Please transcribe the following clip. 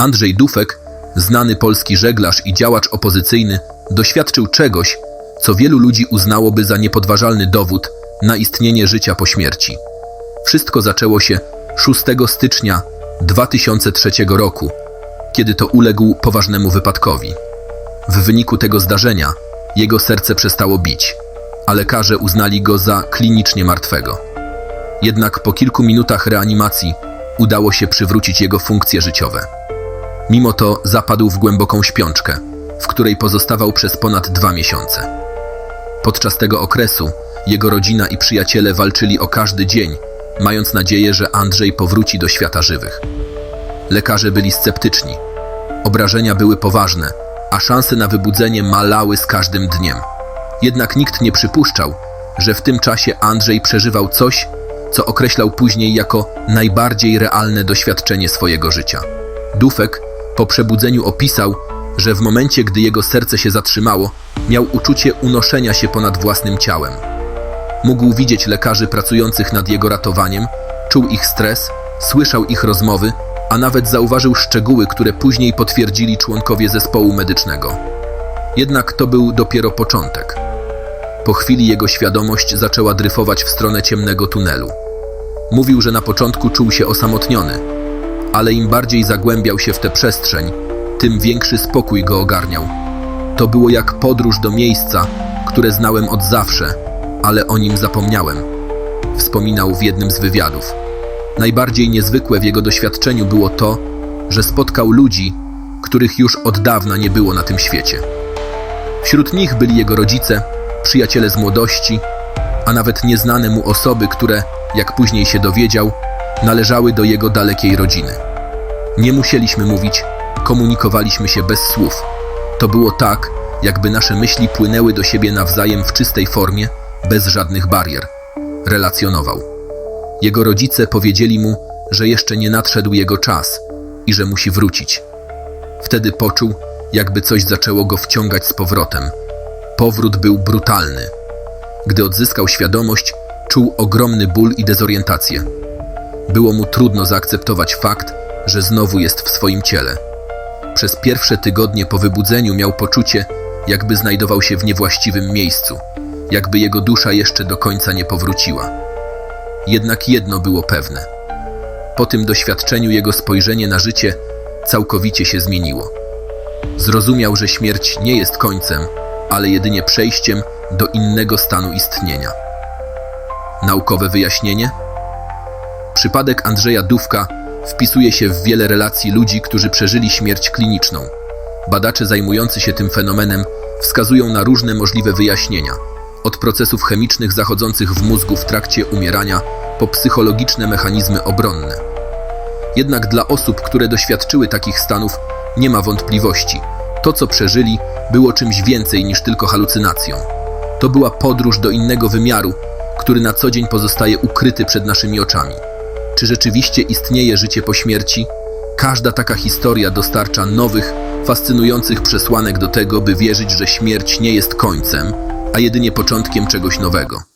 Andrzej Dufek, znany polski żeglarz i działacz opozycyjny, doświadczył czegoś, co wielu ludzi uznałoby za niepodważalny dowód na istnienie życia po śmierci. Wszystko zaczęło się 6 stycznia 2003 roku, kiedy to uległ poważnemu wypadkowi. W wyniku tego zdarzenia jego serce przestało bić, a lekarze uznali go za klinicznie martwego. Jednak po kilku minutach reanimacji udało się przywrócić jego funkcje życiowe. Mimo to zapadł w głęboką śpiączkę, w której pozostawał przez ponad dwa miesiące. Podczas tego okresu jego rodzina i przyjaciele walczyli o każdy dzień, mając nadzieję, że Andrzej powróci do świata żywych. Lekarze byli sceptyczni. Obrażenia były poważne, a szanse na wybudzenie malały z każdym dniem. Jednak nikt nie przypuszczał, że w tym czasie Andrzej przeżywał coś, co określał później jako najbardziej realne doświadczenie swojego życia. Dufek po przebudzeniu opisał, że w momencie, gdy jego serce się zatrzymało, miał uczucie unoszenia się ponad własnym ciałem. Mógł widzieć lekarzy pracujących nad jego ratowaniem, czuł ich stres, słyszał ich rozmowy, a nawet zauważył szczegóły, które później potwierdzili członkowie zespołu medycznego. Jednak to był dopiero początek. Po chwili jego świadomość zaczęła dryfować w stronę ciemnego tunelu. Mówił, że na początku czuł się osamotniony, ale im bardziej zagłębiał się w tę przestrzeń, tym większy spokój go ogarniał. To było jak podróż do miejsca, które znałem od zawsze, ale o nim zapomniałem. Wspominał w jednym z wywiadów. Najbardziej niezwykłe w jego doświadczeniu było to, że spotkał ludzi, których już od dawna nie było na tym świecie. Wśród nich byli jego rodzice, przyjaciele z młodości, a nawet nieznane mu osoby, które, jak później się dowiedział, należały do jego dalekiej rodziny. Nie musieliśmy mówić, komunikowaliśmy się bez słów. To było tak, jakby nasze myśli płynęły do siebie nawzajem w czystej formie, bez żadnych barier. Relacjonował. Jego rodzice powiedzieli mu, że jeszcze nie nadszedł jego czas i że musi wrócić. Wtedy poczuł, jakby coś zaczęło go wciągać z powrotem. Powrót był brutalny. Gdy odzyskał świadomość, czuł ogromny ból i dezorientację. Było mu trudno zaakceptować fakt, że znowu jest w swoim ciele. Przez pierwsze tygodnie po wybudzeniu miał poczucie, jakby znajdował się w niewłaściwym miejscu, jakby jego dusza jeszcze do końca nie powróciła. Jednak jedno było pewne. Po tym doświadczeniu jego spojrzenie na życie całkowicie się zmieniło. Zrozumiał, że śmierć nie jest końcem, ale jedynie przejściem do innego stanu istnienia. Naukowe wyjaśnienie? Przypadek Andrzeja Dówka wpisuje się w wiele relacji ludzi, którzy przeżyli śmierć kliniczną. Badacze zajmujący się tym fenomenem wskazują na różne możliwe wyjaśnienia, od procesów chemicznych zachodzących w mózgu w trakcie umierania po psychologiczne mechanizmy obronne. Jednak dla osób, które doświadczyły takich stanów, nie ma wątpliwości. To, co przeżyli, było czymś więcej niż tylko halucynacją. To była podróż do innego wymiaru, który na co dzień pozostaje ukryty przed naszymi oczami. Czy rzeczywiście istnieje życie po śmierci? Każda taka historia dostarcza nowych, fascynujących przesłanek do tego, by wierzyć, że śmierć nie jest końcem, a jedynie początkiem czegoś nowego.